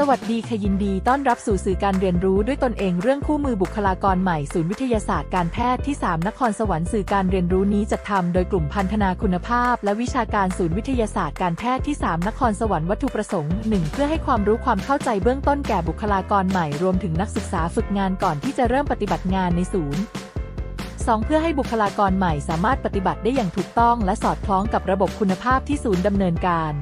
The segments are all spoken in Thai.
สวัสดีค่ะยินดีต้อนรับสู่สื่อการเรียนรู้ด้วยตนเองเรื่องคู่มือบุคลากรใหม่ศูนย์วิทยาศาสตร์การแพทย์ที่ 3 นครสวรรค์สื่อการเรียนรู้นี้จัดทำโดยกลุ่มพันธนาคุณภาพ และวิชาการศูนย์วิทยาศาสตร์การแพทย์ที่ 3 นครสวรรค์วัตถุประสงค์ 1 เพื่อให้ความรู้ความเข้าใจเบื้องต้นแก่บุคลากรใหม่รวมถึงนักศึกษาฝึกงานก่อนที่จะเริ่มปฏิบัติงานในศูนย์ 2 เพื่อให้บุคลากรใหม่สามารถปฏิบัติได้อย่างถูกต้อง และสอดคล้องกับระบบคุณภาพที่ศูนย์ดำเนินการ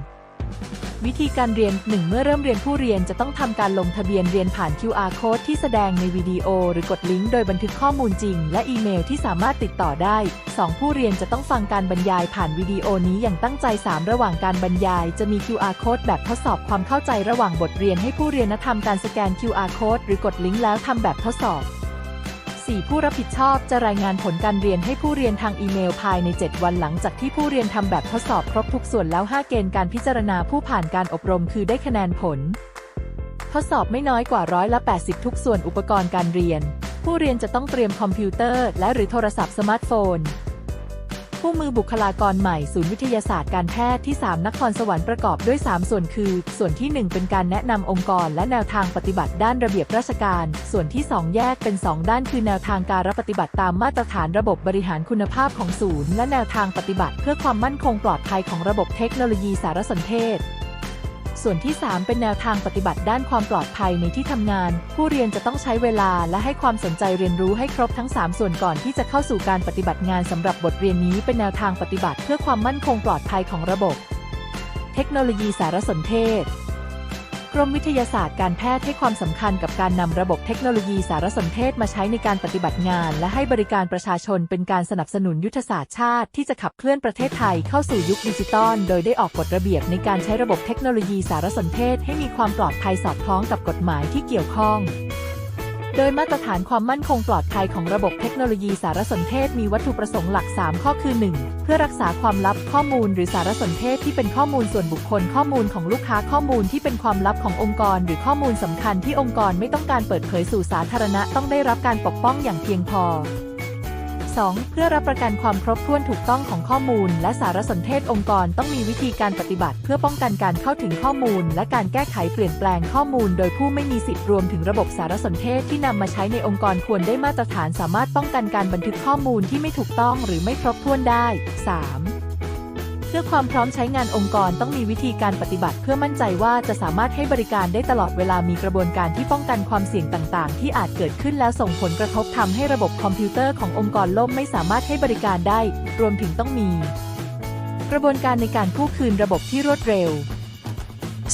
วิธีการเรียน 1 เมื่อเริ่มเรียนผู้เรียนจะต้องทำการลงทะเบียนเรียนผ่าน QR code ที่แสดงในวิดีโอ หรือกดลิงก์โดยบันทึกข้อมูลจริง และอีเมลที่สามารถติดต่อได้ 2 ผู้เรียนจะต้องฟังการบรรยายผ่านวิดีโอนี้อย่างตั้งใจ 3 ระหว่างการบรรยาย จะมี QR code แบบทดสอบความเข้าใจระหว่างบทเรียนให้ผู้เรียนทำการสแกน QR code หรือกดลิงก์แล้วทำแบบทดสอบ 4. ผู้รับผิดชอบจะรายงานผลการเรียนให้ผู้เรียนทางอีเมลภายใน 7 วันหลังจากที่ผู้เรียนทำแบบทดสอบครบทุกส่วนแล้ว 5 เกณฑ์การพิจารณาผู้ผ่านการอบรมคือได้คะแนนผล ทดสอบไม่น้อยกว่าร้อยละ 80 ทุกส่วนอุปกรณ์การเรียน ผู้เรียนจะต้องเตรียมคอมพิวเตอร์ และหรือโทรศัพท์สมาร์ทโฟน คู่มือบุคลากรใหม่ศูนย์วิทยาศาสตร์การแพทย์ที่ 3 นครสวรรค์ประกอบด้วย 3 ส่วนคือ ส่วนที่ 1 เป็นการแนะนำองค์กร และแนวทางปฏิบัติด้านระเบียบราชการ ส่วนที่ 2 แยกเป็น 2 ด้านคือแนวทางการรับปฏิบัติตามมาตรฐานระบบบริหารคุณภาพของศูนย์ และแนวทางปฏิบัติ เพื่อความมั่นคงปลอดภัยของระบบเทคโนโลยีสารสนเทศ ส่วนที่ 3 เป็นแนวทางปฏิบัติด้านความปลอดภัยในที่ทำงาน ผู้เรียนจะต้องใช้เวลาและให้ความสนใจเรียนรู้ให้ครบทั้ง 3 ส่วนก่อนที่จะเข้าสู่การปฏิบัติงานสำหรับบทเรียนนี้เป็นแนวทางปฏิบัติเพื่อความมั่นคงปลอดภัยของระบบ เทคโนโลยีสารสนเทศ กรมวิทยาศาสตร์การแพทย์ให้ความสำคัญกับการนำระบบเทคโนโลยีสารสนเทศมาใช้ในการปฏิบัติงาน และให้บริการประชาชนเป็นการสนับสนุนยุทธศาสตร์ชาติที่จะขับเคลื่อนประเทศไทยเข้าสู่ยุคดิจิตอลโดยได้ออกกฎระเบียบในการใช้ระบบเทคโนโลยีสารสนเทศ ให้มีความปลอดภัยสอดคล้องกับกฎหมายที่เกี่ยวข้อง โดยมาตรฐานความมั่นคงปลอดภัยของระบบเทคโนโลยีสารสนเทศมีวัตถุประสงค์หลัก 3 ข้อคือ 1. เพื่อรักษาความลับข้อมูลหรือสารสนเทศที่เป็นข้อมูลส่วนบุคคลข้อมูลของลูกค้าข้อมูลที่เป็นความลับขององค์กร หรือข้อมูลสำคัญที่องค์กรไม่ต้องการเปิดเผยสู่สาธารณะต้องได้รับการปกป้องอย่างเพียงพอ 2. เพื่อรับประกันความครบถ้วนถูกต้องของข้อมูล และสารสนเทศองค์กรต้องมีวิธีการปฏิบัติ เพื่อป้องกันการเข้าถึงข้อมูล และการแก้ไขเปลี่ยนแปลงข้อมูล โดยผู้ไม่มีสิทธิ์รวมถึงระบบสารสนเทศที่นำมาใช้ในองค์กรควรได้มาตรฐานสามารถป้องกันการบันทึกข้อมูลที่ไม่ถูกต้องหรือไม่ครบถ้วนได้ 3. เพื่อความพร้อมใช้งานองค์กรต้องมีวิธีการปฏิบัติ เพื่อมั่นใจว่าจะสามารถให้บริการได้ตลอดเวลามีกระบวนการที่ป้องกันความเสี่ยงต่าง ๆ ที่อาจเกิดขึ้นแล้วส่งผลกระทบทำให้ระบบคอมพิวเตอร์ขององค์กรล่มไม่สามารถให้บริการได้ รวมถึงต้องมี กระบวนการในการกู้คืนระบบที่รวดเร็ว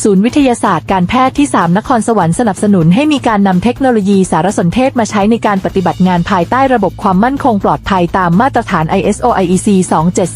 ศูนย์วิทยาศาสตร์การแพทย์ที่ 3 นครสวรรค์สนับสนุนให้มีการนำเทคโนโลยีสารสนเทศมาใช้ในการปฏิบัติงานภายใต้ระบบความมั่นคงปลอดภัยตามมาตรฐาน ISO IEC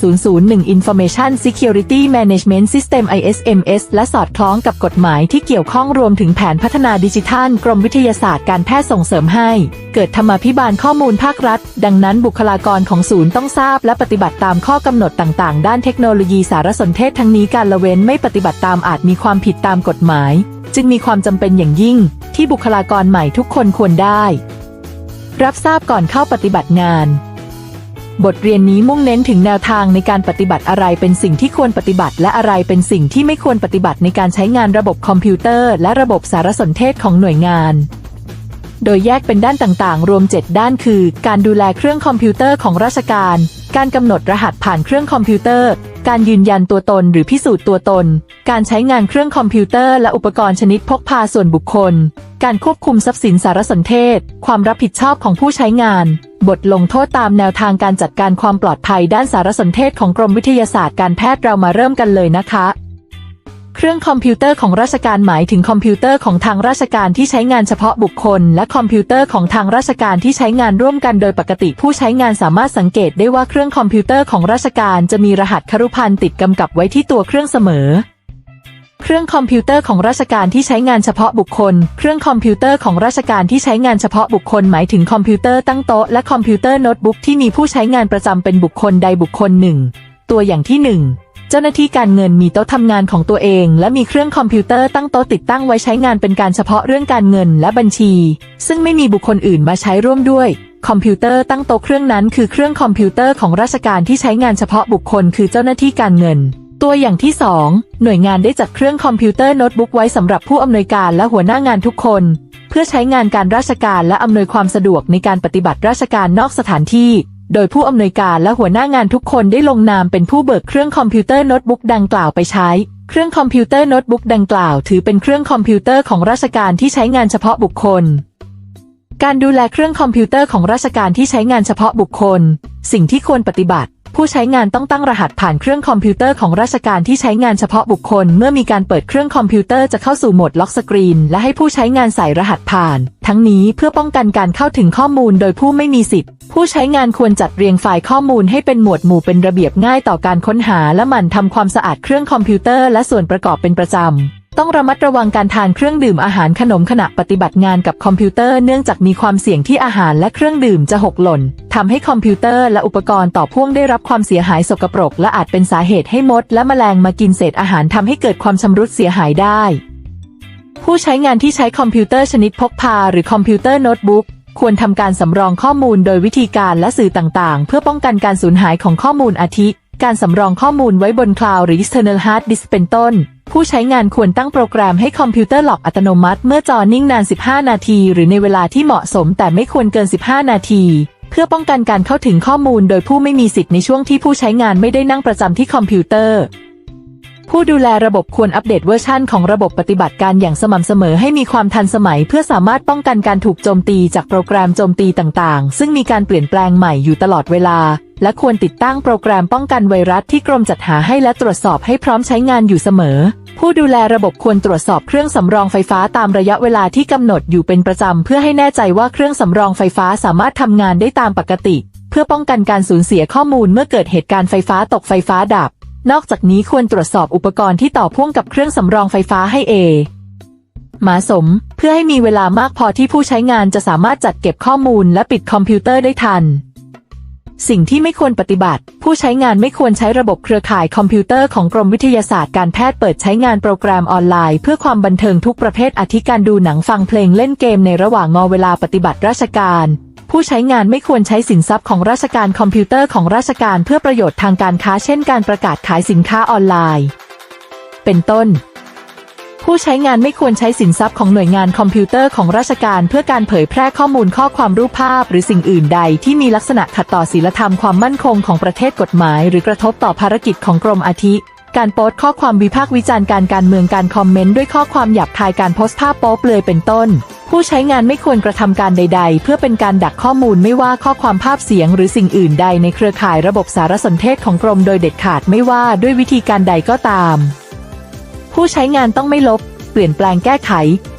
27001 Information Security Management System ISMS และสอดคล้องกับกฎหมายที่เกี่ยวข้องรวมถึงแผนพัฒนาดิจิทัล กรมวิทยาศาสตร์การแพทย์ส่งเสริมให้ เกิดธรรมาภิบาลข้อมูลภาครัฐ ดังนั้นบุคลากรของศูนย์ต้องทราบ และปฏิบัติตามข้อกำหนดต่างๆ ด้านเทคโนโลยีสารสนเทศทั้งนี้การละเว้นไม่ปฏิบัติตามอาจมีความผิดตามกฎหมาย จึงมีความจำเป็นอย่างยิ่ง ที่บุคลากรใหม่ทุกคนควรได้ รับทราบก่อนเข้าปฏิบัติงาน บทเรียนนี้มุ่งเน้นถึงแนวทางในการปฏิบัติอะไรเป็นสิ่งที่ควรปฏิบัติ และอะไรเป็นสิ่งที่ไม่ควรปฏิบัติในการใช้งานระบบคอมพิวเตอร์ และระบบสารสนเทศของหน่วยงาน โดยแยกเป็นด้านต่างๆ รวม 7 ด้านคือ การดูแลเครื่องคอมพิวเตอร์ของราชการ การกำหนดรหัสผ่านเครื่องคอมพิวเตอร์ การยืนยันตัวตนหรือพิสูจน์ตัวตน การใช้งานเครื่องคอมพิวเตอร์และอุปกรณ์ชนิดพกพาส่วนบุคคล การควบคุมทรัพย์สินสารสนเทศ ความรับผิดชอบของผู้ใช้งาน บทลงโทษตามแนวทางการจัดการความปลอดภัยด้านสารสนเทศของกรมวิทยาศาสตร์การแพทย์เรามาเริ่มกันเลยนะคะ เครื่องคอมพิวเตอร์ของราชการหมายถึงคอมพิวเตอร์ของทางราชการที่ใช้งานเฉพาะบุคคล และคอมพิวเตอร์ของทางราชการที่ใช้งานร่วมกันโดยปกติผู้ใช้งานสามารถสังเกตได้ว่าเครื่องคอมพิวเตอร์ของราชการจะมีรหัสครุพันธ์ติดกำกับไว้ที่ตัวเครื่องเสมอ เครื่องคอมพิวเตอร์ของราชการที่ใช้งานเฉพาะบุคคล เครื่องคอมพิวเตอร์ของราชการที่ใช้งานเฉพาะบุคคล หมายถึงคอมพิวเตอร์ตั้งโต๊ะและคอมพิวเตอร์โน้ตบุ๊กที่มีผู้ใช้งานประจำเป็นบุคคลใดบุคคลหนึ่ง ตัวอย่างที่หนึ่ง จ้าหน้าที่การเงินมีโต๊ะทำงานของตัวเอง และมีเครื่องคอมพิวเตอร์ตั้งโต๊ะติดตั้งไว้ใช้งานเป็นการเฉพาะเรื่องการเงินและบัญชี ซึ่งไม่มีบุคคลอื่นมาใช้ร่วมด้วย คอมพิวเตอร์ตั้งโต๊ะเครื่องนั้นคือเครื่องคอมพิวเตอร์ของราชการที่ใช้งานเฉพาะบุคคลคือเจ้าหน้าที่การเงิน ตัวอย่างที่ 2 หน่วยงานได้จัดเครื่องคอมพิวเตอร์โน้ตบุ๊กไว้สำหรับผู้อำนวยการและหัวหน้างานทุกคน เพื่อใช้งานการราชการและอำนวยความสะดวกในการปฏิบัติราชการนอกสถานที่ โดยผู้อำนวยการและหัวหน้างานทุกคนได้ลงนามเป็นผู้เบิกเครื่องคอมพิวเตอร์โน้ตบุ๊กดังกล่าวไปใช้ เครื่องคอมพิวเตอร์โน้ตบุ๊กดังกล่าวถือเป็นเครื่องคอมพิวเตอร์ของราชการที่ใช้งานเฉพาะบุคคล การดูแลเครื่องคอมพิวเตอร์ของราชการที่ใช้งานเฉพาะบุคคล สิ่งที่ควรปฏิบัติ ผู้ใช้งานต้องตั้งรหัสผ่านเครื่องคอมพิวเตอร์ของราชการที่ใช้งานเฉพาะบุคคล เมื่อมีการเปิดเครื่องคอมพิวเตอร์จะเข้าสู่โหมดล็อกสกรีน และให้ผู้ใช้งานใส่รหัสผ่าน ทั้งนี้เพื่อป้องกันการเข้าถึงข้อมูลโดยผู้ไม่มีสิทธิ์ ผู้ใช้งานควรจัดเรียงไฟล์ข้อมูลให้เป็นหมวดหมู่เป็นระเบียบง่ายต่อการค้นหาและหมั่นทำความสะอาดเครื่องคอมพิวเตอร์และส่วนประกอบเป็นประจำ ต้องระมัดระวังการทานเครื่องดื่มอาหารขนมขณะปฏิบัติงานกับคอมพิวเตอร์เนื่องจากมีความเสี่ยงที่อาหารและเครื่องดื่มจะหกหล่นทำให้คอมพิวเตอร์และอุปกรณ์ต่อพ่วงได้รับความเสียหายสกปรก และอาจเป็นสาเหตุให้มด และแมลงมากินเศษอาหารทำให้เกิดความชำรุดเสียหายได้ ผู้ใช้งานที่ใช้คอมพิวเตอร์ชนิดพกพา หรือคอมพิวเตอร์โน้ตบุ๊กควรทำการสำรองข้อมูลโดยวิธีการและสื่อต่างๆ เพื่อป้องกันการสูญหายของข้อมูลอาทิ การสำรองข้อมูลไว้บนคลาวด์หรือ external hard disk เป็นต้น ผู้ใช้งานควรตั้งโปรแกรมให้คอมพิวเตอร์หลอกอัตโนมัติ เมื่อจอนิ่งนาน 15 นาที หรือในเวลาที่เหมาะสมแต่ไม่ควรเกิน 15 นาที เพื่อป้องกันการเข้าถึงข้อมูลโดยผู้ไม่มีสิทธิ์ในช่วงที่ผู้ใช้งานไม่ได้นั่งประจำที่คอมพิวเตอร์ ผู้ดูแลระบบควรอัปเดตเวอร์ชันของระบบปฏิบัติการอย่างสม่ำเสมอให้มีความทันสมัย เพื่อสามารถป้องกันการถูกโจมตีจากโปรแกรมโจมตีต่างๆ ซึ่งมีการเปลี่ยนแปลงใหม่อยู่ตลอดเวลา และควรติดตั้งโปรแกรมป้องกันไวรัสที่กรมจัดหาให้และตรวจสอบให้พร้อมใช้งานอยู่เสมอ ผู้ดูแลระบบควรตรวจสอบเครื่องสำรองไฟฟ้าตามระยะเวลาที่กำหนดอยู่เป็นประจำเพื่อให้แน่ใจว่าเครื่องสำรองไฟฟ้าสามารถทำงานได้ตามปกติ เพื่อป้องกันการสูญเสียข้อมูลเมื่อเกิดเหตุการณ์ไฟฟ้าตกไฟฟ้าดับ นอกจากนี้ควรตรวจสอบอุปกรณ์ที่ต่อพ่วงกับเครื่องสำรองไฟฟ้าให้เอหมาสม เพื่อให้มีเวลามากพอที่ผู้ใช้งานจะสามารถจัดเก็บข้อมูลและปิดคอมพิวเตอร์ได้ทัน สิ่งที่ไม่ควรปฏิบัติ ผู้ใช้งานไม่ควรใช้ระบบเครือข่ายคอมพิวเตอร์ของกรมวิทยาศาสตร์การแพทย์เปิดใช้งานโปรแกรมออนไลน์ เพื่อความบันเทิงทุกประเภทอาทิการดูหนังฟังเพลงเล่นเกมในระหว่างงอเวลาปฏิบัติราชการ ผู้ใช้งานไม่ควรใช้สินทรัพย์ของราชการคอมพิวเตอร์ของราชการเพื่อประโยชน์ทางการค้าเช่นการประกาศขายสินค้าออนไลน์ เป็นต้น ผู้ใช้งานไม่ควรใช้สินทรัพย์ของหน่วยงานคอมพิวเตอร์ของราชการเพื่อการเผยแพร่ข้อมูลข้อความรูปภาพ หรือสิ่งอื่นใดที่มีลักษณะขัดต่อศีลธรรมความมั่นคงของประเทศกฎหมาย หรือกระทบต่อภารกิจของกรมอาทิ การโพสต์ข้อความวิพากษ์วิจารณ์การการเมืองการคอมเมนต์ด้วยข้อความหยาบคายการโพสต์ภาพโป๊เปลือยเป็นต้น ผู้ใช้งานไม่ควรกระทำการใด ๆ เพื่อเป็นการดักข้อมูลไม่ว่าข้อความภาพเสียงหรือสิ่งอื่นใดในเครือข่ายระบบสารสนเทศของกรมโดยเด็ดขาดไม่ว่าด้วยวิธีการใดก็ตาม ผู้ใช้งานต้องไม่ลบ เปลี่ยนแปลงแก้ไข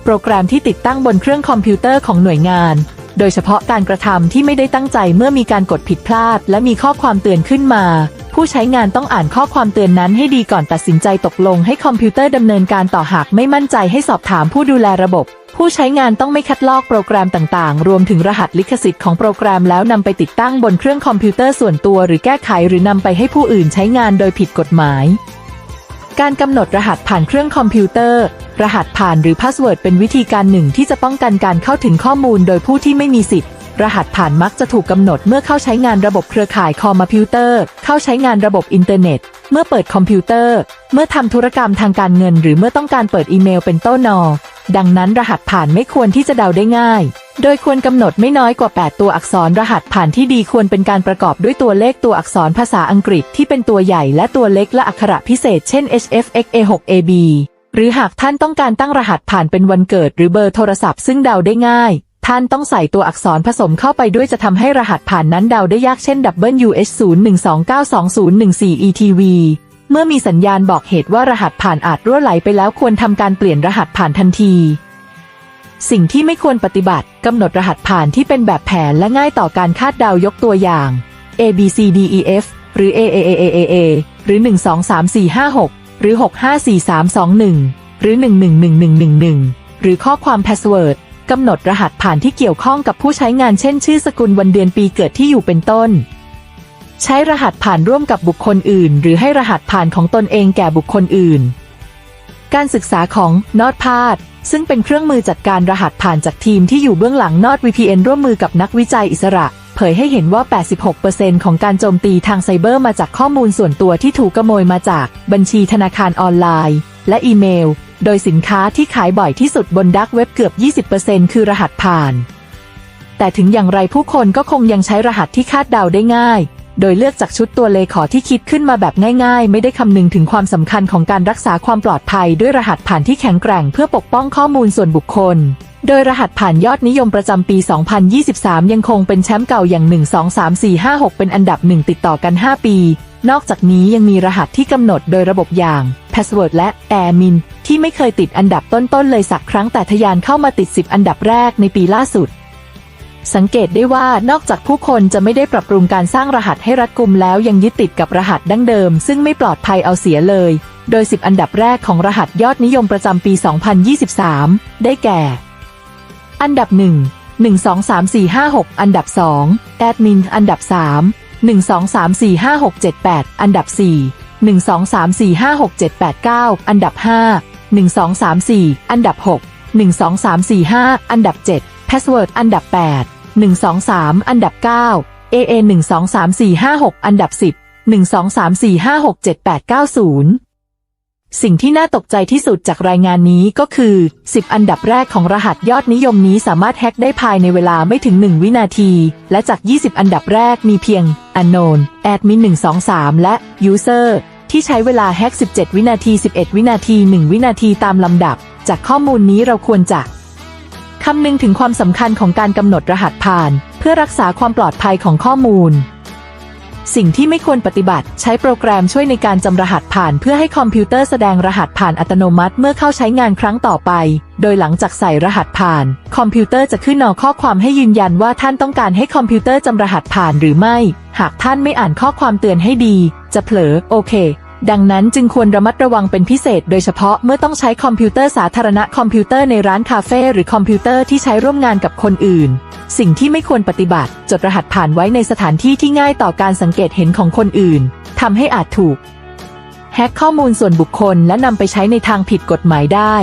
โปรแกรมที่ติดตั้งบนเครื่องคอมพิวเตอร์ของหน่วยงานโดยเฉพาะการกระทำที่ไม่ได้ตั้งใจเมื่อมีการกดผิดพลาด และมีข้อความเตือนขึ้นมา ผู้ใช้งานต้องอ่านข้อความเตือนนั้นให้ดีก่อนตัดสินใจตกลงให้คอมพิวเตอร์ดำเนินการต่อหากไม่มั่นใจให้สอบถามผู้ดูแลระบบ ผู้ใช้งานต้องไม่คัดลอกโปรแกรมต่างๆ รวมถึงรหัสลิขสิทธิ์ของโปรแกรมแล้วนำไปติดตั้งบนเครื่องคอมพิวเตอร์ส่วนตัวหรือแก้ไขหรือนำไปให้ผู้อื่นใช้งานโดยผิดกฎหมายการกำหนดรหัสผ่านเครื่องคอมพิวเตอร์ รหัสผ่านหรือพาสเวิร์ดเป็นวิธีการหนึ่งที่จะป้องกันการเข้าถึงข้อมูลโดยผู้ที่ไม่มีสิทธิ์ รหัสผ่านมักจะถูกกำหนดเมื่อเข้าใช้งานระบบเครือข่ายคอมพิวเตอร์ เข้าใช้งานระบบอินเทอร์เน็ต เมื่อเปิดคอมพิวเตอร์ เมื่อทำธุรกรรมทางการเงิน หรือเมื่อต้องการเปิดอีเมลเป็นต้นนอดังนั้นรหัสผ่านไม่ควรที่จะเดาได้ง่าย โดยควรกำหนดไม่น้อยกว่า 8 ตัวอักษรรหัสผ่านที่ดีควรเป็นการประกอบด้วยตัวเลขตัวอักษรภาษาอังกฤษที่เป็นตัวใหญ่และตัวเล็กและอักขระพิเศษเช่น HFXA6AB หรือหากท่านต้องการตั้งรหัสผ่านเป็นวันเกิดหรือเบอร์โทรศัพท์ซึ่งเดาได้ง่าย ท่านต้องใส่ตัวอักษรผสมเข้าไปด้วยจะทำให้รหัสผ่านนั้นเดาได้ยากเช่น WH012922014ETV เมื่อมีสัญญาณบอกเหตุว่ารหัสผ่านอาจรั่วไหลไปแล้วควรทำการเปลี่ยนรหัสผ่านทันที สิ่งที่ไม่ควรปฏิบัติกำหนดรหัสผ่านที่เป็นแบบแผนและง่ายต่อการคาดเดายกตัวอย่าง A B C D E F หรือ A A A A A A หรือ 1 2 3 4 5 6 หรือ 6 5 4 3 2 1 หรือ 1 1 1 1 1 1 หรือข้อความ password กำหนดรหัสผ่านที่เกี่ยวข้องกับผู้ใช้งานเช่น ชื่อสกุลวันเดือนปีเกิดที่อยู่เป็นต้น ใช้รหัสผ่านร่วมกับบุคคลอื่น หรือให้รหัสผ่านของตนเองแก่บุคคลอื่น การศึกษาของนอดพาดซึ่งเป็นเครื่องมือจัดการรหัสผ่านจากทีมที่อยู่เบื้องหลังนอด VPN ร่วมมือกับนักวิจัยอิสระ เผยให้เห็นว่า 86%ของการโจมตีทางไซเบอร์มาจากข้อมูลส่วนตัวที่ถูกขโมยมาจากบัญชีธนาคารออนไลน์ และอีเมลโดยสินค้าที่ขายบ่อยที่สุดบนดักเว็บเกือบ 20%คือรหัสผ่าน แต่ถึงอย่างไรผู้คนก็คงยังใช้รหัสที่คาดเดาได้ง่าย โดยเลือกจากชุดตัวเลขอที่คิดขึ้นมาแบบง่าย ๆ ไม่ได้คำนึงถึงความสำคัญของการรักษาความปลอดภัยด้วยรหัสผ่านที่แข็งแกร่งเพื่อปกป้องข้อมูลส่วนบุคคล โดยรหัสผ่านยอดนิยมประจำปี 2023 ยังคงเป็นแชมป์เก่าอย่าง 1 2 3 4 5 6 เป็นอันดับหนึ่งติดต่อกัน 5 ปี นอกจากนี้ยังมีรหัสที่กำหนดโดยระบบอย่าง Password และ Admin ที่ไม่เคยติดอันดับต้นๆเลยสักครั้งแต่ทะยานเข้ามาติด 10 อันดับแรกในปีล่าสุด สังเกตได้ว่านอกจากผู้คนจะไม่ได้ปรับปรุงการสร้างรหัสให้รัดกุมแล้วยังยึดติดกับรหัสดั้งเดิม ซึ่งไม่ปลอดภัยเอาเสียเลย โดย 10 อันดับแรกของรหัสยอดนิยมประจำปี 2023 ได้แก่ อันดับ 1 1 2 3 4 5 6 อันดับ 2 แอดมิน อันดับ 3 1 2 3 4 5 6 7 8 อันดับ 4 1 2 3 4 5 6 7 8 9อันดับ 5 1 2 3 4 อันดับ 6 1 2 3 4 5 อันดับ 7 Password อันดับ 8 1 2 3 อันดับ 9 AA 1 2 3 4 5 6 อันดับ 10 1 2 3 4 5 6 7 8 9 0 สิ่งที่น่าตกใจที่สุดจากรายงานนี้ก็คือ 10 อันดับแรกของรหัสยอดนิยมนี้สามารถแฮ็กได้ภายในเวลาไม่ถึง 1 วินาที และจาก 20 อันดับแรกมีเพียง unknown admin 123 และ user ที่ใช้เวลาแฮ็ก 17 วินาที 11 วินาที 1 วินาทีตามลำดับ จากข้อมูลนี้เราควรจะคำนึงถึงความสำคัญของการกำหนดรหัสผ่าน เพื่อรักษาความปลอดภัยของข้อมูล สิ่งที่ไม่ควรปฏิบัติ ใช้โปรแกรมช่วยในการจำรหัสผ่าน เพื่อให้คอมพิวเตอร์แสดงรหัสผ่านอัตโนมัติเมื่อเข้าใช้งานครั้งต่อไป โดยหลังจากใส่รหัสผ่าน คอมพิวเตอร์จะขึ้นนอข้อความให้ยืนยันว่าท่านต้องการให้คอมพิวเตอร์จำรหัสผ่านหรือไม่ หากท่านไม่อ่านข้อความเตือนให้ดี จะเผลอ โอเค ดังนั้นจึงควรระมัดระวังเป็นพิเศษโดยเฉพาะเมื่อต้องใช้คอมพิวเตอร์สาธารณะคอมพิวเตอร์ในร้านคาเฟ่หรือคอมพิวเตอร์ที่ใช้ร่วมงานกับคนอื่น สิ่งที่ไม่ควรปฏิบัติ จดรหัสผ่านไว้ในสถานที่ที่ง่ายต่อการสังเกตเห็นของคนอื่นทำให้อาจถูกแฮ็กข้อมูลส่วนบุคคลและนำไปใช้ในทางผิดกฎหมายได้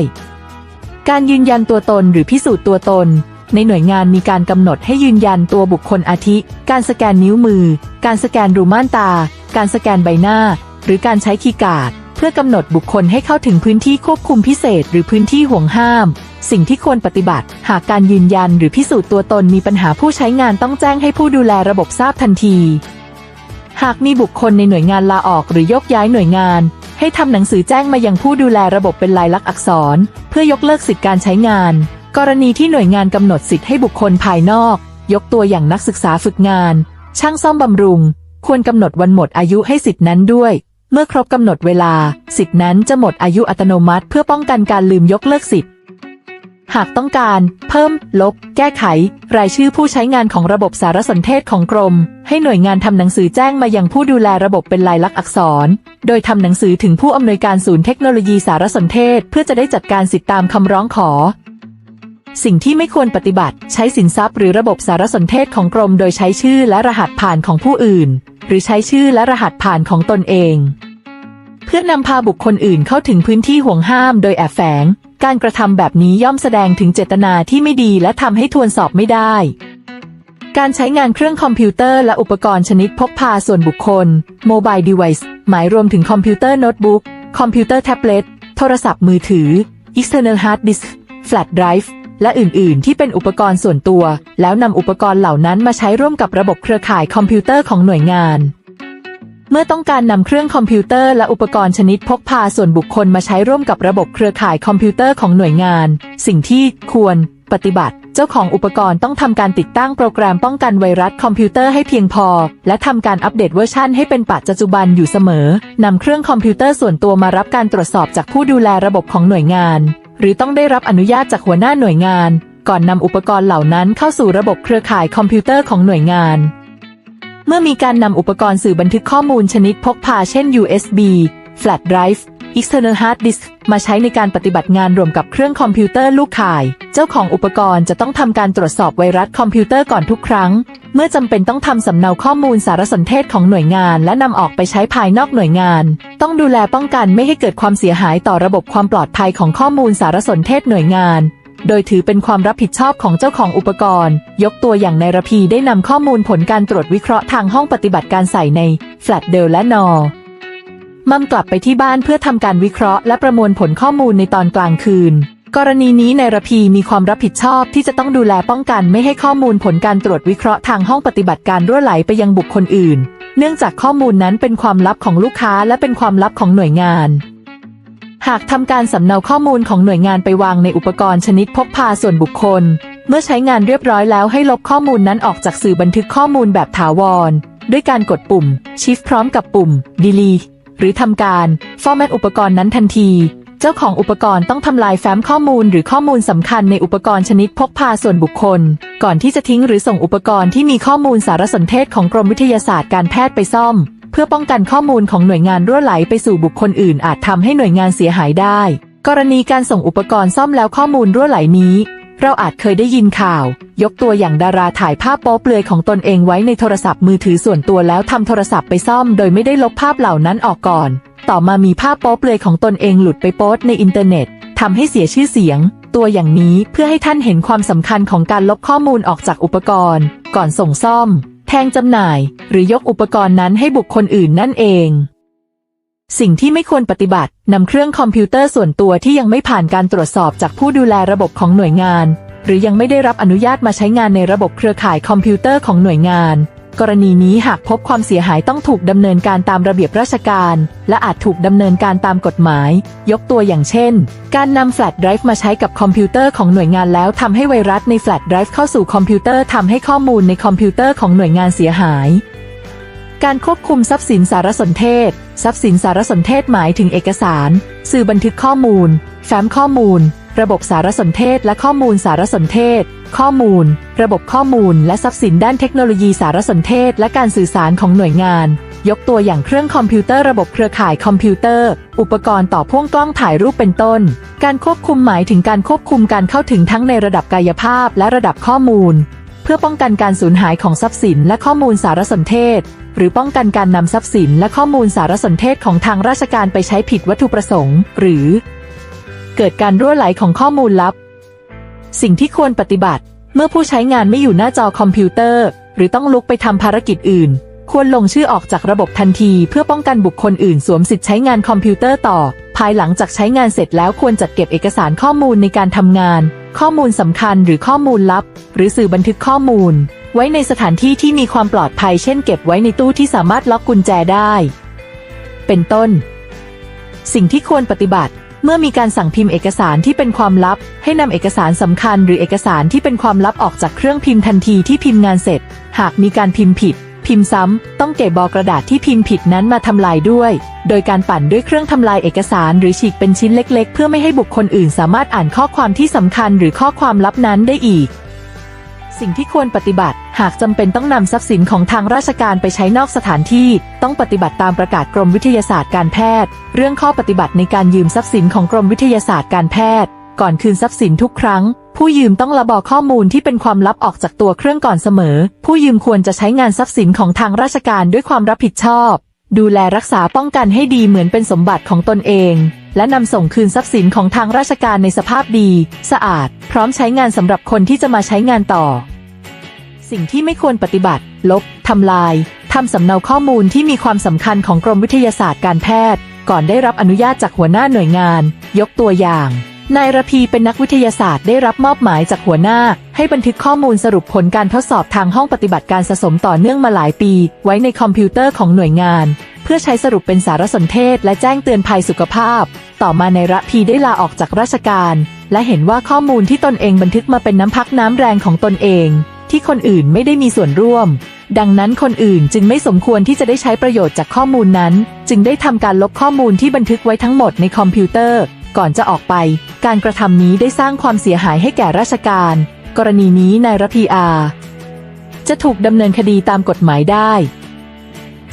การยืนยันตัวตนหรือพิสูจน์ตัวตน ในหน่วยงานมีการกำหนดให้ยืนยันตัวบุคคลอาทิ การสแกนนิ้วมือ การสแกนรูม่านตา การสแกนใบหน้า หรือการใช้คีย์การ์ดเพื่อกำหนดบุคคลให้เข้าถึงพื้นที่ควบคุมพิเศษ หรือพื้นที่ห่วงห้าม สิ่งที่ควรปฏิบัติ หากการยืนยันหรือพิสูจน์ตัวตนมีปัญหาผู้ใช้งานต้องแจ้งให้ผู้ดูแลระบบทราบทันที หากมีบุคคลในหน่วยงานลาออกหรือยกย้ายหน่วยงาน ให้ทำหนังสือแจ้งมายังผู้ดูแลระบบเป็นลายลักษณ์อักษร เพื่อยกเลิกสิทธิการใช้งาน กรณีที่หน่วยงานกำหนดสิทธิ์ให้บุคคลภายนอก ยกตัวอย่างนักศึกษาฝึกงาน ช่างซ่อมบำรุง ควรกำหนดวันหมดอายุให้สิทธินั้นด้วย เมื่อครบกำหนดเวลา สิทธินั้นจะหมดอายุอัตโนมัติเพื่อป้องกันการลืมยกเลิกสิทธิ์ หากต้องการ เพิ่ม ลบ แก้ไข รายชื่อผู้ใช้งานของระบบสารสนเทศของกรม ให้หน่วยงานทำหนังสือแจ้งมายังผู้ดูแลระบบเป็นลายลักษณ์อักษร โดยทำหนังสือถึงผู้อำนวยการศูนย์เทคโนโลยีสารสนเทศ เพื่อจะได้จัดการสิทธิตามคำร้องขอ สิ่งที่ไม่ควรปฏิบัติ ใช้สินทรัพย์หรือระบบสารสนเทศของกรมโดยใช้ชื่อและรหัสผ่านของผู้อื่น หรือใช้ชื่อและรหัสผ่านของตนเอง เพื่อนำพาบุคคลอื่นเข้าถึงพื้นที่ห่วงห้ามโดยแอบแฝง การกระทำแบบนี้ย่อมแสดงถึงเจตนาที่ไม่ดีและทำให้ทวนสอบไม่ได้ การใช้งานเครื่องคอมพิวเตอร์และอุปกรณ์ชนิดพกพาส่วนบุคคล Mobile Device หมายรวมถึงคอมพิวเตอร์โน้ตบุ๊ก คอมพิวเตอร์แท็บเล็ต โทรศัพท์มือถือ External Hard Disk Flash Drive และอื่น ๆ ที่เป็นอุปกรณ์ส่วนตัว แล้วนำอุปกรณ์เหล่านั้นมาใช้ร่วมกับระบบเครือข่ายคอมพิวเตอร์ของหน่วยงาน เมื่อต้องการนำเครื่องคอมพิวเตอร์และอุปกรณ์ชนิดพกพาส่วนบุคคลมาใช้ร่วมกับระบบเครือข่ายคอมพิวเตอร์ของหน่วยงาน สิ่งที่ควรปฏิบัติ เจ้าของอุปกรณ์ต้องทำการติดตั้งโปรแกรมป้องกันไวรัสคอมพิวเตอร์ให้เพียงพอ และทำการอัปเดตเวอร์ชันให้เป็นปัจจุบันอยู่เสมอนำเครื่องคอมพิวเตอร์ส่วนตัวมารับการตรวจสอบจากผู้ดูแลระบบของหน่วยงาน หรือต้องได้รับอนุญาตจากหัวหน้าหน่วยงาน ก่อนนำอุปกรณ์เหล่านั้นเข้าสู่ระบบเครือข่ายคอมพิวเตอร์ของหน่วยงาน เมื่อมีการนำอุปกรณ์สื่อบันทึกข้อมูลชนิดพกพาเช่น USB Flash Drive External Hard Disk มาใช้ในการปฏิบัติงานรวมกับเครื่องคอมพิวเตอร์ลูกข่าย เจ้าของอุปกรณ์จะต้องทำการตรวจสอบไวรัสคอมพิวเตอร์ก่อนทุกครั้ง เมื่อจำเป็นต้องทำสำเนาข้อมูลสารสนเทศของหน่วยงาน และนำออกไปใช้ภายนอกหน่วยงาน ต้องดูแลป้องกันไม่ให้เกิดความเสียหายต่อระบบความปลอดภัยของข้อมูลสารสนเทศหน่วยงาน โดยถือเป็นความรับผิดชอบของเจ้าของอุปกรณ์ ยกตัวอย่างในระพีได้นำข้อมูลผลการตรวจวิเคราะห์ทางห้องปฏิบัติการใส่ในแฟลตเดลและนอมัมกลับไปที่บ้านเพื่อทำการวิเคราะห์และประมวลผลข้อมูลในตอนกลางคืน กรณีนี้ในระพีมีความรับผิดชอบที่จะต้องดูแลป้องกันไม่ให้ข้อมูลผลการตรวจวิเคราะห์ทางห้องปฏิบัติการรั่วไหลไปยังบุคคลอื่น เนื่องจากข้อมูลนั้นเป็นความลับของลูกค้าและเป็นความลับของหน่วยงาน หากทำการสำเนาข้อมูลของหน่วยงานไปวางในอุปกรณ์ชนิดพกพาส่วนบุคคล เมื่อใช้งานเรียบร้อยแล้วให้ลบข้อมูลนั้นออกจากสื่อบันทึกข้อมูลแบบถาวร ด้วยการกดปุ่ม Shift พร้อมกับปุ่ม Delete หรือทำการ Format อุปกรณ์นั้นทันที เจ้าของอุปกรณ์ต้องทำลายแฟ้มข้อมูลหรือข้อมูลสำคัญในอุปกรณ์ชนิดพกพาส่วนบุคคล ก่อนที่จะทิ้งหรือส่งอุปกรณ์ที่มีข้อมูลสารสนเทศของกรมวิทยาศาสตร์การแพทย์ไปซ่อม เพื่อป้องกันข้อมูลของหน่วยงานรั่วไหลไปสู่บุคคลอื่น อาจทำให้หน่วยงานเสียหายได้ กรณีการส่งอุปกรณ์ซ่อมแล้วข้อมูลรั่วไหลนี้เราอาจเคยได้ยินข่าว ยกตัวอย่างดาราถ่ายภาพโป๊เปลือยของตนเองไว้ในโทรศัพท์มือถือส่วนตัวแล้วทำโทรศัพท์ไปซ่อม โดยไม่ได้ลบภาพเหล่านั้นออกก่อน ต่อมามีภาพโป๊เปลือยของตนเองหลุดไปโพสในอินเทอร์เน็ตทำให้เสียชื่อเสียง ตัวอย่างนี้เพื่อให้ท่านเห็นความสำคัญของการลบข้อมูลออกจากอุปกรณ์ ก่อนส่งซ่อม แทงจำหน่าย หรือยกอุปกรณ์นั้นให้บุคคลอื่นนั่นเอง สิ่งที่ไม่ควรปฏิบัตินำเครื่องคอมพิวเตอร์ส่วนตัวที่ยังไม่ผ่านการตรวจสอบจากผู้ดูแลระบบของหน่วยงาน หรือยังไม่ได้รับอนุญาตมาใช้งานในระบบเครือข่ายคอมพิวเตอร์ของหน่วยงาน กรณีนี้หากพบความเสียหายต้องถูกดำเนินการตามระเบียบราชการ และอาจถูกดำเนินการตามกฎหมาย ยกตัวอย่างเช่น การนำแฟลชไดรฟ์มาใช้กับคอมพิวเตอร์ของหน่วยงานแล้วทำให้ไวรัสในแฟลชไดรฟ์เข้าสู่คอมพิวเตอร์ทำให้ข้อมูลในคอมพิวเตอร์ของหน่วยงานเสียหาย การควบคุมทรัพย์สินสารสนเทศ ทรัพย์สินสารสนเทศหมายถึงเอกสาร สื่อบันทึกข้อมูล แฟ้มข้อมูล ระบบสารสนเทศและข้อมูลสารสนเทศ ข้อมูล ระบบข้อมูลและทรัพย์สินด้านเทคโนโลยีสารสนเทศและการสื่อสารของหน่วยงาน ยกตัวอย่างเครื่องคอมพิวเตอร์ระบบเครือข่ายคอมพิวเตอร์ อุปกรณ์ต่อพ่วงกล้องถ่ายรูปเป็นต้น การควบคุมหมายถึงการควบคุมการเข้าถึงทั้งในระดับกายภาพและระดับข้อมูล เพื่อป้องกันการสูญหายของทรัพย์สินและข้อมูลสารสนเทศ หรือป้องกันการนำทรัพย์สินและข้อมูลสารสนเทศของทางราชการไปใช้ผิดวัตถุประสงค์ หรือ เกิดการรั่วไหลของข้อมูลลับ สิ่งที่ควรปฏิบัติ เมื่อผู้ใช้งานไม่อยู่หน้าจอคอมพิวเตอร์ หรือต้องลุกไปทำภารกิจอื่น ควรลงชื่อออกจากระบบทันทีเพื่อป้องกันบุคคลอื่นสวมสิทธิ์ใช้งานคอมพิวเตอร์ต่อ ภายหลังจากใช้งานเสร็จแล้วควรจัดเก็บเอกสารข้อมูลในการทำงาน ข้อมูลสำคัญหรือข้อมูลลับ หรือสื่อบันทึกข้อมูล ไว้ในสถานที่ที่มีความปลอดภัย เช่น เก็บไว้ในตู้ที่สามารถล็อกกุญแจได้ เป็นต้น สิ่งที่ควรปฏิบัติ เมื่อมีการสั่งพิมพ์เอกสารที่เป็นความลับ ให้นำเอกสารสำคัญหรือเอกสารที่เป็นความลับออกจากเครื่องพิมพ์ทันทีที่พิมพ์งานเสร็จ หากมีการพิมพ์ผิด พิมพ์ซ้ำต้องเก็บบอกระดาษที่พิมพ์ผิดนั้นมาทำลายด้วย โดยการปั่นด้วยเครื่องทำลายเอกสารหรือฉีกเป็นชิ้นเล็ก ๆ เพื่อไม่ให้บุคคลอื่นสามารถอ่านข้อความที่สำคัญหรือข้อความลับนั้นได้อีก สิ่งที่ควรปฏิบัติ หากจำเป็นต้องนำทรัพย์สินของทางราชการไปใช้นอกสถานที่ ต้องปฏิบัติตามประกาศกรมวิทยาศาสตร์การแพทย์ เรื่องข้อปฏิบัติในการยืมทรัพย์สินของกรมวิทยาศาสตร์การแพทย์ ก่อนคืนทรัพย์สินทุกครั้ง ผู้ยืมต้องระบอข้อมูลที่เป็นความลับออกจากตัวเครื่องก่อนเสมอ ผู้ยืมควรจะใช้งานทรัพย์สินของทางราชการด้วยความรับผิดชอบ ดูแลรักษาป้องกันให้ดีเหมือนเป็นสมบัติของตนเอง และนำส่งคืนทรัพย์สินของทางราชการในสภาพดี สะอาด พร้อมใช้งานสำหรับคนที่จะมาใช้งานต่อ สิ่งที่ไม่ควรปฏิบัติ ลบทำลายทำสำเนาข้อมูลที่มีความสำคัญของกรมวิทยาศาสตร์การแพทย์ ก่อนได้รับอนุญาตจากหัวหน้าหน่วยงาน ยกตัวอย่างนายระพีเป็นนักวิทยาศาสตร์ได้รับมอบหมายจากหัวหน้า ให้บันทึกข้อมูลสรุปผลการทดสอบทางห้องปฏิบัติการสะสมต่อเนื่องมาหลายปี ไว้ในคอมพิวเตอร์ของหน่วยงาน เพื่อใช้สรุปเป็นสารสนเทศและแจ้งเตือนภัยสุขภาพ ต่อมาในระพีได้ลาออกจากราชการ และเห็นว่าข้อมูลที่ตนเองบันทึกมาเป็นน้ำพักน้ำแรงของตนเอง ที่คนอื่นไม่ได้มีส่วนร่วม ดังนั้นคนอื่นจึงไม่สมควรที่จะได้ใช้ประโยชน์จากข้อมูลนั้น จึงได้ทำการลบข้อมูลที่บันทึกไว้ทั้งหมดในคอมพิวเตอร์ ก่อนจะออกไป การกระทำนี้ได้สร้างความเสียหายให้แก่ราชการ กรณีนี้นายระพีอา จะถูกดำเนินคดีตามกฎหมายได้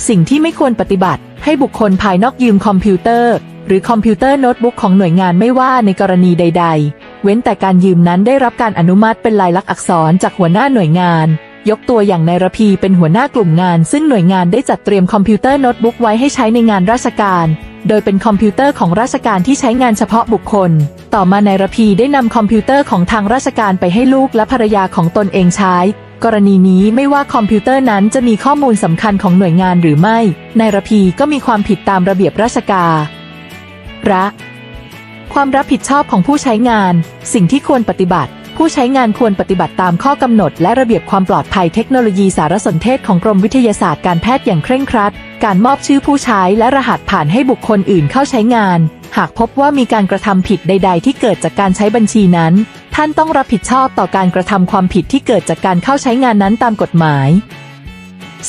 สิ่งที่ไม่ควรปฏิบัติ ให้บุคคลภายนอกยืมคอมพิวเตอร์ หรือคอมพิวเตอร์โน้ตบุ๊กของหน่วยงานไม่ว่าในกรณีใด ๆ เว้นแต่การยืมนั้นได้รับการอนุมัติเป็นลายลักษณ์อักษรจากหัวหน้าหน่วยงาน ยกตัวอย่างในระพีเป็นหัวหน้ากลุ่มงาน ซึ่งหน่วยงานได้จัดเตรียมคอมพิวเตอร์โน้ตบุ๊กไว้ให้ใช้ในงานราชการ โดยเป็นคอมพิวเตอร์ของราชการที่ใช้งานเฉพาะบุคคล ต่อมาในระพีได้นำคอมพิวเตอร์ของทางราชการไปให้ลูกและภรรยาของตนเองใช้ กรณีนี้ไม่ว่าคอมพิวเตอร์นั้นจะมีข้อมูลสำคัญของหน่วยงานหรือไม่ในระพีก็มีความผิดตามระเบียบราชการระความรับผิดชอบของผู้ใช้งาน สิ่งที่ควรปฏิบัติ ผู้ใช้งานควรปฏิบัติตามข้อกำหนด และระเบียบความปลอดภัยเทคโนโลยีสารสนเทศของกรมวิทยาศาสตร์การแพทย์อย่างเคร่งครัด การมอบชื่อผู้ใช้และรหัสผ่านให้บุคคลอื่นเข้าใช้งาน หากพบว่ามีการกระทำผิดใด ๆ ที่เกิดจากการใช้บัญชีนั้น ท่านต้องรับผิดชอบต่อการกระทำความผิดที่เกิดจากการเข้าใช้งานนั้นตามกฎหมาย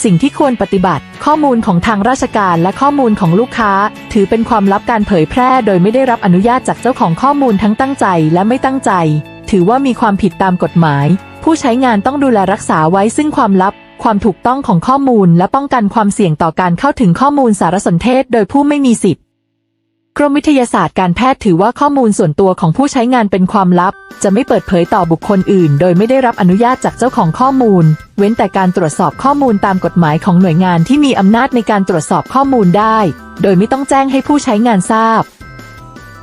สิ่งที่ควรปฏิบัติ ข้อมูลของทางราชการและข้อมูลของลูกค้า ถือเป็นความลับการเผยแพร่โดยไม่ได้รับอนุญาตจากเจ้าของข้อมูลทั้งตั้งใจและไม่ตั้งใจ ถือว่ามีความผิดตามกฎหมาย ผู้ใช้งานต้องดูแลรักษาไว้ซึ่งความลับ ความถูกต้องของข้อมูลและป้องกันความเสี่ยงต่อการเข้าถึงข้อมูลสารสนเทศโดยผู้ไม่มีสิทธิ์กรมวิทยาศาสตร์การแพทย์ถือว่าข้อมูลส่วนตัวของผู้ใช้งานเป็นความลับ จะไม่เปิดเผยต่อบุคคลอื่น โดยไม่ได้รับอนุญาตจากเจ้าของข้อมูล เว้นแต่การตรวจสอบข้อมูลตามกฎหมายของหน่วยงานที่มีอำนาจในการตรวจสอบข้อมูลได้ โดยไม่ต้องแจ้งให้ผู้ใช้งานทราบ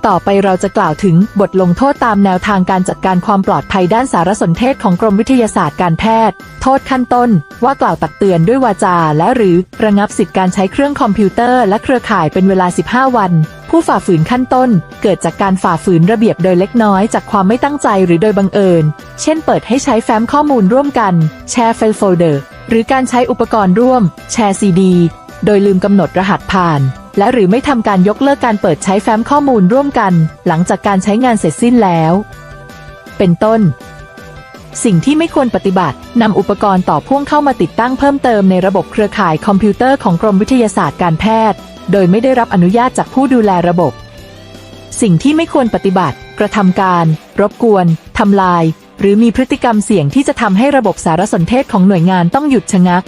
ต่อไปเราจะกล่าวถึงบทลงโทษตามแนวทางการจัดการความปลอดภัยด้านสารสนเทศของกรมวิทยาศาสตร์การแพทย์ โทษขั้นต้น ว่ากล่าวตักเตือนด้วยวาจาและหรือระงับสิทธิการใช้เครื่องคอมพิวเตอร์และเครือข่ายเป็นเวลา 15 วัน ผู้ฝ่าฝืนขั้นต้น เกิดจากการฝ่าฝืนระเบียบโดยเล็กน้อยจากความไม่ตั้งใจหรือโดยบังเอิญ เช่น เปิดให้ใช้แฟ้มข้อมูลร่วมกัน แชร์ไฟล์โฟลเดอร์หรือการใช้อุปกรณ์ร่วม แชร์ซีดี โดยลืมกำหนดรหัสผ่าน และหรือไม่ทำการยกเลิกการเปิดใช้แฟ้มข้อมูลร่วมกัน หลังจากการใช้งานเสร็จสิ้นแล้ว เป็นต้น สิ่งที่ไม่ควรปฏิบัตินำอุปกรณ์ต่อพ่วงเข้ามาติดตั้งเพิ่มเติมในระบบเครือข่ายคอมพิวเตอร์ของกรมวิทยาศาสตร์การแพทย์ โดยไม่ได้รับอนุญาตจากผู้ดูแลระบบ สิ่งที่ไม่ควรปฏิบัติ กระทำการ รบกวนทำลาย หรือมีพฤติกรรมเสี่ยงที่จะทำให้ระบบสารสนเทศของหน่วยงานต้องหยุดชะงัก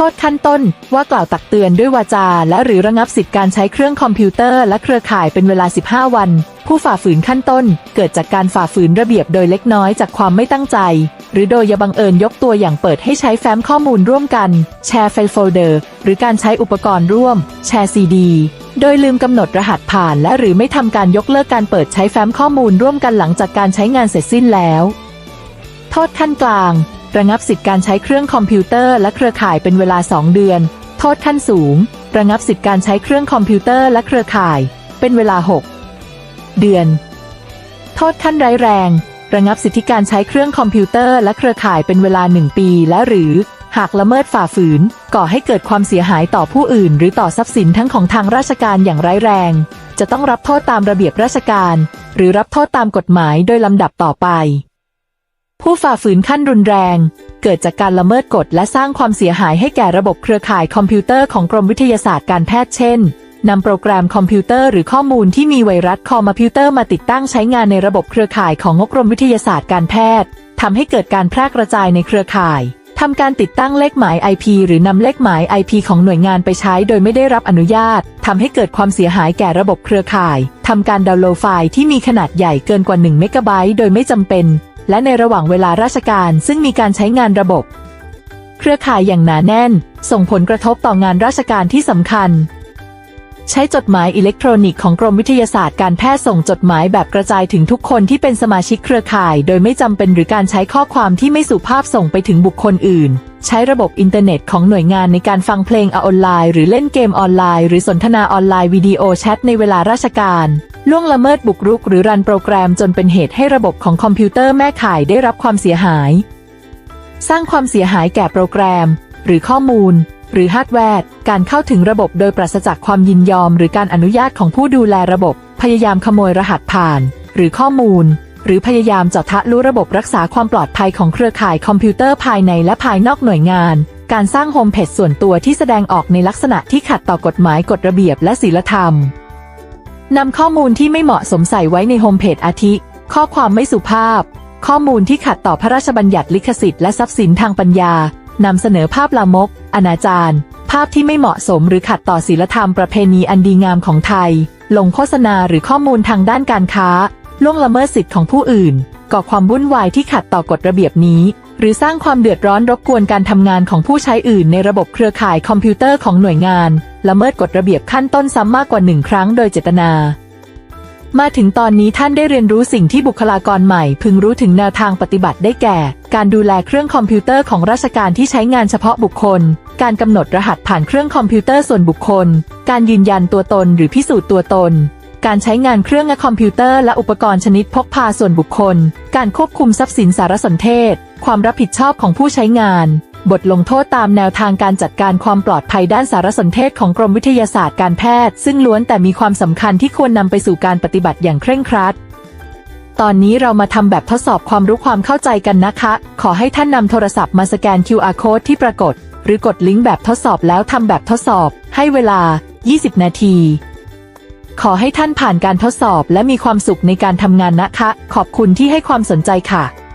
โทษขั้นต้น ว่ากล่าวตักเตือนด้วยวาจา และหรือระงับสิทธิการใช้เครื่องคอมพิวเตอร์และเครือข่ายเป็นเวลา 15 วัน ผู้ฝ่าฝืนขั้นต้น เกิดจากการฝ่าฝืนระเบียบโดยเล็กน้อยจากความไม่ตั้งใจ หรือโดยยบังเอิญยกตัวอย่างเปิดให้ใช้แฟ้มข้อมูลร่วมกัน แชร์ไฟล์โฟลเดอร์ หรือการใช้อุปกรณ์ร่วม แชร์ซีดีโดยลืมกำหนดรหัสผ่านและหรือไม่ทำการยกเลิกการเปิดใช้แฟ้มข้อมูลร่วมกันหลังจากการใช้งานเสร็จสิ้นแล้ว โทษขั้นกลาง ระงับสิทธิการใช้เครื่องคอมพิวเตอร์และเครือข่ายเป็นเวลา 2 เดือน โทษขั้นสูง ระงับสิทธิการใช้เครื่องคอมพิวเตอร์และเครือข่าย เป็นเวลา 6 เดือน โทษขั้นร้ายแรง ระงับสิทธิการใช้เครื่องคอมพิวเตอร์และเครือข่ายเป็นเวลา 1 ปีและหรือ หากละเมิดฝ่าฝืน ก่อให้เกิดความเสียหายต่อผู้อื่น หรือต่อทรัพย์สินทั้งของทางราชการอย่างร้ายแรง จะต้องรับโทษตามระเบียบราชการ หรือรับโทษตามกฎหมายโดยลำดับต่อไป ผู้ฝ่าฝืนขั้นรุนแรง เกิดจากการละเมิดกฎและสร้างความเสียหายให้แก่ระบบเครือข่ายคอมพิวเตอร์ของกรมวิทยาศาสตร์การแพทย์เช่นนำโปรแกรมคอมพิวเตอร์หรือข้อมูลที่มีไวรัสคอมพิวเตอร์มาติดตั้งใช้งานในระบบเครือข่ายของงกรมวิทยาศาสตร์การแพทย์ทำให้เกิดการแพร่กระจายในเครือข่ายทำการติดตั้งเลขหมาย IP หรือนำเลขหมาย IP ของหน่วยงานไปใช้โดยไม่ได้รับอนุญาตทำให้เกิดความเสียหายแก่ระบบเครือข่ายทำการดาวน์โหลดไฟล์ที่มีขนาดใหญ่เกินกว่า1เมกะไบต์โดยไม่จำเป็น และในระหว่างเวลาราชการซึ่งมีการใช้งานระบบ เครือข่ายอย่างหนาแน่น ส่งผลกระทบต่องานราชการที่สำคัญ ใช้จดหมายอิเล็กทรอนิกส์ของกรมวิทยาศาสตร์การแพทย์ส่งจดหมายแบบกระจายถึงทุกคนที่เป็นสมาชิกเครือข่าย โดยไม่จำเป็นหรือการใช้ข้อความที่ไม่สุภาพส่งไปถึงบุคคลอื่น ใช้ระบบอินเทอร์เน็ตของหน่วยงานในการฟังเพลงออนไลน์ หรือเล่นเกมออนไลน์ หรือสนทนาออนไลน์วิดีโอแชทในเวลาราชการล่วงละเมิดบุกรุกหรือรันโปรแกรมจนเป็นเหตุให้ระบบของคอมพิวเตอร์แม่ข่ายได้รับความเสียหาย สร้างความเสียหายแก่โปรแกรม หรือข้อมูล หรือฮาร์ดแวร์การเข้าถึงระบบโดยปราศจากความยินยอม หรือการอนุญาตของผู้ดูแลระบบ พยายามขโมยรหัสผ่าน หรือข้อมูล หรือพยายามเจาะทะลุระบบรักษาความปลอดภัยของเครือข่ายคอมพิวเตอร์ภายในและภายนอกหน่วยงานการสร้างโฮมเพจส่วนตัวที่แสดงออกในลักษณะที่ขัดต่อกฎหมายกฎระเบียบและศีลธรรม นำข้อมูลที่ไม่เหมาะสมใส่ไว้ในโฮมเพจอาทิ ข้อความไม่สุภาพ ข้อมูลที่ขัดต่อพระราชบัญญัติลิขสิทธิ์และทรัพย์สินทางปัญญานำเสนอภาพลามก อนาจารภาพที่ไม่เหมาะสมหรือขัดต่อศีลธรรมประเพณีอันดีงามของไทย ลงโฆษณาหรือข้อมูลทางด้านการค้า ล่วงละเมิดสิทธิ์ของผู้อื่น ก่อความวุ่นวายที่ขัดต่อกฎระเบียบนี้ หรือสร้างความเดือดร้อนรบกวนการทำงานของผู้ใช้อื่นในระบบเครือข่ายคอมพิวเตอร์ของหน่วยงาน ละเมิดกฎระเบียบขั้นต้นซ้ำมากกว่าหนึ่งครั้งโดยเจตนา มาถึงตอนนี้ท่านได้เรียนรู้สิ่งที่บุคลากรใหม่ พึงรู้ถึงแนวทางปฏิบัติได้แก่ การดูแลเครื่องคอมพิวเตอร์ของราชการที่ใช้งานเฉพาะบุคคล การกำหนดรหัสผ่านเครื่องคอมพิวเตอร์ส่วนบุคคล การยืนยันตัวตนหรือพิสูจน์ตัวตน การใช้งานเครื่องคอมพิวเตอร์และอุปกรณ์ชนิดพกพาส่วนบุคคล การควบคุมทรัพย์สินสารสนเทศ ความรับผิดชอบของผู้ใช้งาน บทลงโทษตามแนวทางการจัดการความปลอดภัยด้านสารสนเทศของกรมวิทยาศาสตร์การแพทย์ ซึ่งล้วนแต่มีความสำคัญที่ควรนำไปสู่การปฏิบัติอย่างเคร่งครัด ตอนนี้เรามาทำแบบทดสอบความรู้ความเข้าใจกันนะคะ ขอให้ท่านนำโทรศัพท์มาสแกน QR code ที่ปรากฏ หรือกดลิงก์แบบทดสอบแล้วทำแบบทดสอบ ให้เวลา 20 นาที ขอให้ท่านผ่านการทดสอบและมีความสุขในการทำงานนะคะ ขอบคุณที่ให้ความสนใจค่ะ